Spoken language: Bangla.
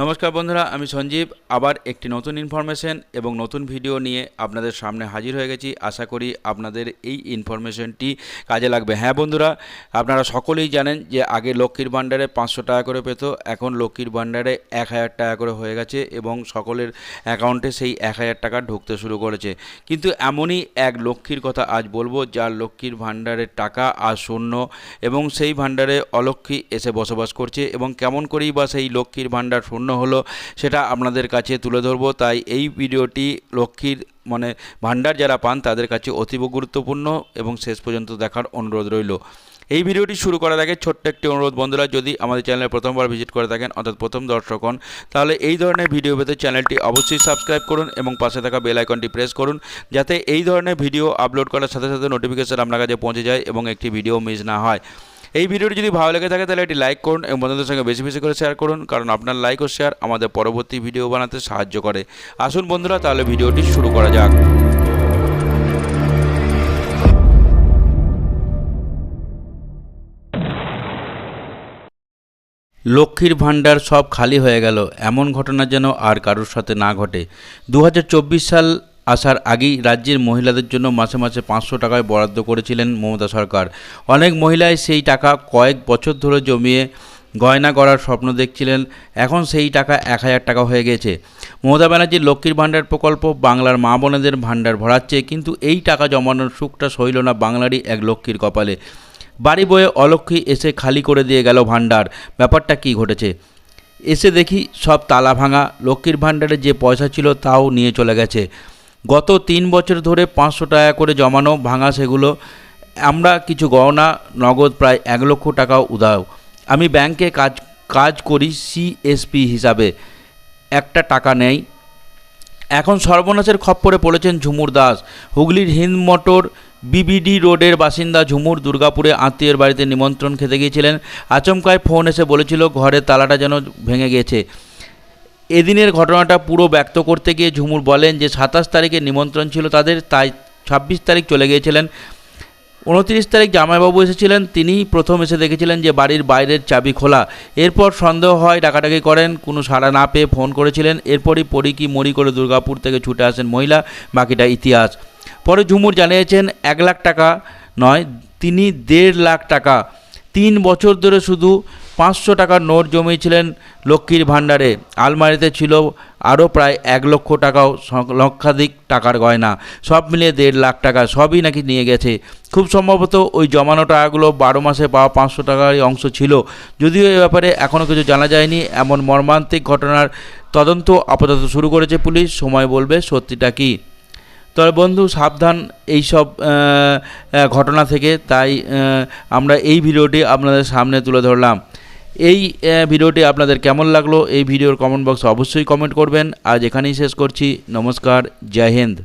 নমস্কার বন্ধুরা, আমি সঞ্জীব। আবার একটি নতুন ইনফরমেশন এবং নতুন ভিডিও নিয়ে আপনাদের সামনে হাজির হয়ে গেছি। আশা করি আপনাদের এই ইনফরমেশনটি কাজে লাগবে। হ্যাঁ বন্ধুরা, আপনারা সকলেই জানেন যে আগে লক্ষ্মীর ভাণ্ডারে পাঁচশো টাকা করে পেত, এখন লক্ষ্মীর ভাণ্ডারে এক হাজার টাকা করে হয়ে গেছে এবং সকলের অ্যাকাউন্টে সেই এক হাজার টাকা ঢুকতে শুরু করেছে। কিন্তু এমনই এক লক্ষ্মীর কথা আজ বলব, যার লক্ষ্মীর ভাণ্ডারের টাকা আজ শূন্য এবং সেই ভাণ্ডারে অলক্ষ্মী এসে বসবাস করছে এবং কেমন করেই বা সেই লক্ষ্মীর ভাণ্ডার শূন্য হলো, সেটা আপনাদের কাছে তুলে ধরবো। তাই এই ভিডিওটি লক্ষ্মীর মানে ভাণ্ডার যারা পান, তাদের কাছে অতীব গুরুত্বপূর্ণ এবং শেষ পর্যন্ত দেখার অনুরোধ রইল। এই ভিডিওটি শুরু করার আগে ছোট্ট একটি অনুরোধ বন্ধুরা, যদি আমাদের চ্যানেলে প্রথমবার ভিজিট করে থাকেন, অর্থাৎ প্রথম দর্শক হন, তাহলে এই ধরনের ভিডিও পেতে চ্যানেলটি অবশ্যই সাবস্ক্রাইব করুন এবং পাশে থাকা বেল আইকনটি প্রেস করুন, যাতে এই ধরনের ভিডিও আপলোড করার সাথে সাথে নোটিফিকেশন আপনার কাছে পৌঁছে যায় এবং একটি ভিডিও মিস না হয়। এই ভিডিওটি যদি ভালো লেগে থাকে তাহলে এটি লাইক করুন এবং বন্ধুদের সঙ্গে বেশি বেশি করে শেয়ার করুন, কারণ আপনার লাইক ও শেয়ার আমাদের পরবর্তী ভিডিও বানাতে সাহায্য করে। আসুন বন্ধুরা, তাহলে ভিডিওটি শুরু করা যাক। লক্ষ্মীর ভাণ্ডার সব খালি হয়ে গেল। এমন ঘটনা যেন আর কারোর সাথে না ঘটে। দু হাজার চব্বিশ সাল আসার আগেই রাজ্যের মহিলাদের জন্য মাসে মাসে পাঁচশো টাকায় বরাদ্দ করেছিলেন মমতা সরকার। অনেক মহিলাই সেই টাকা কয়েক বছর ধরে জমিয়ে গয়না করার স্বপ্ন দেখছিলেন, এখন সেই টাকা এক হাজার টাকা হয়ে গেছে। মমতা ব্যানার্জির লক্ষ্মীর ভাণ্ডার প্রকল্প, বাংলার মা বোনেদের ভাণ্ডার ভরাচ্ছে, কিন্তু এই টাকা জমানোর সুখটা সইল না বাংলারই এক লক্ষ্মীর কপালে। বাড়ি বয়ে অলক্ষ্মী এসে খালি করে দিয়ে গেল ভাণ্ডার। ব্যাপারটা কি ঘটেছে? এসে দেখি সব তালা ভাঙা, লক্ষ্মীর ভাণ্ডারে যে পয়সা ছিল তাও নিয়ে চলে গেছে। গত তিন বছর ধরে পাঁচশো টাকা করে জমানো ভাঙা সেগুলো, আমরা কিছু গহনা, নগদ প্রায় এক লক্ষ টাকাও উদাও আমি ব্যাংকে কাজ কাজ করি সিএসপি হিসাবে। একটা টাকা নেই। এখন সর্বনাশের খপ্পরে পড়েছেন ঝুমুর দাস। হুগলির হিন্দ মোটর বিবিডি রোডের বাসিন্দা ঝুমুর দুর্গাপুরে আত্মীয়ের বাড়িতে নিমন্ত্রণ খেতে গিয়েছিলেন। আচমকায় ফোন এসে বলেছিল, ঘরের তালাটা যেন ভেঙে গেছে এদিনের ঘটনাটা পুরো ব্যক্ত করতে গিয়ে ঝুমুর বলেন যে সাতাশ তারিখে নিমন্ত্রণ ছিল তাদের, তাই ছাব্বিশ তারিখ চলে গিয়েছিলেন। উনত্রিশ তারিখ জামাইবাবু এসেছিলেন, তিনিই প্রথম এসে দেখেছিলেন যে বাড়ির বাইরের চাবি খোলা। এরপর সন্দেহ হয় ডাকাডাকি করেন, কোনো সাড়া না পেয়ে ফোন করেছিলেন। এরপরই পরি কি মরি করে দুর্গাপুর থেকে ছুটে আসেন মহিলা, বাকিটা ইতিহাস। পরে ঝুমুর জানিয়েছেন, এক লাখ টাকা নয়, তিনি দেড় লাখ টাকা। তিন বছর ধরে শুধু পাঁচশো টাকার নোট জমিয়েছিলেন লক্ষ্মীর ভাণ্ডারে। আলমারিতে ছিল আরও প্রায় এক লক্ষ টাকাও লক্ষাধিক টাকার গয়না। সব মিলিয়ে দেড় লাখ টাকা, সবই নাকি নিয়ে গেছে। খুব সম্ভবত ওই জমানো টাকাগুলো বারো মাসে পাওয়া পাঁচশো টাকারই অংশ ছিল। যদিও এ ব্যাপারে এখনও কিছু জানা যায়নি। এমন মর্মান্তিক ঘটনার তদন্ত আপাতত শুরু করেছে পুলিশ। সময় বলবে সত্যিটা কী। তবে বন্ধু, সাবধান এইসব ঘটনা থেকে। তাই আমরা এই ভিডিওটি আপনাদের সামনে তুলে ধরলাম। এই ভিডিওটি আপনাদের কেমন লাগল? এই ভিডিওর কমেন্ট বক্সে অবশ্যই কমেন্ট করবেন। আজ এখানেই শেষ করছি। নমস্কার। জয় হিন্দ।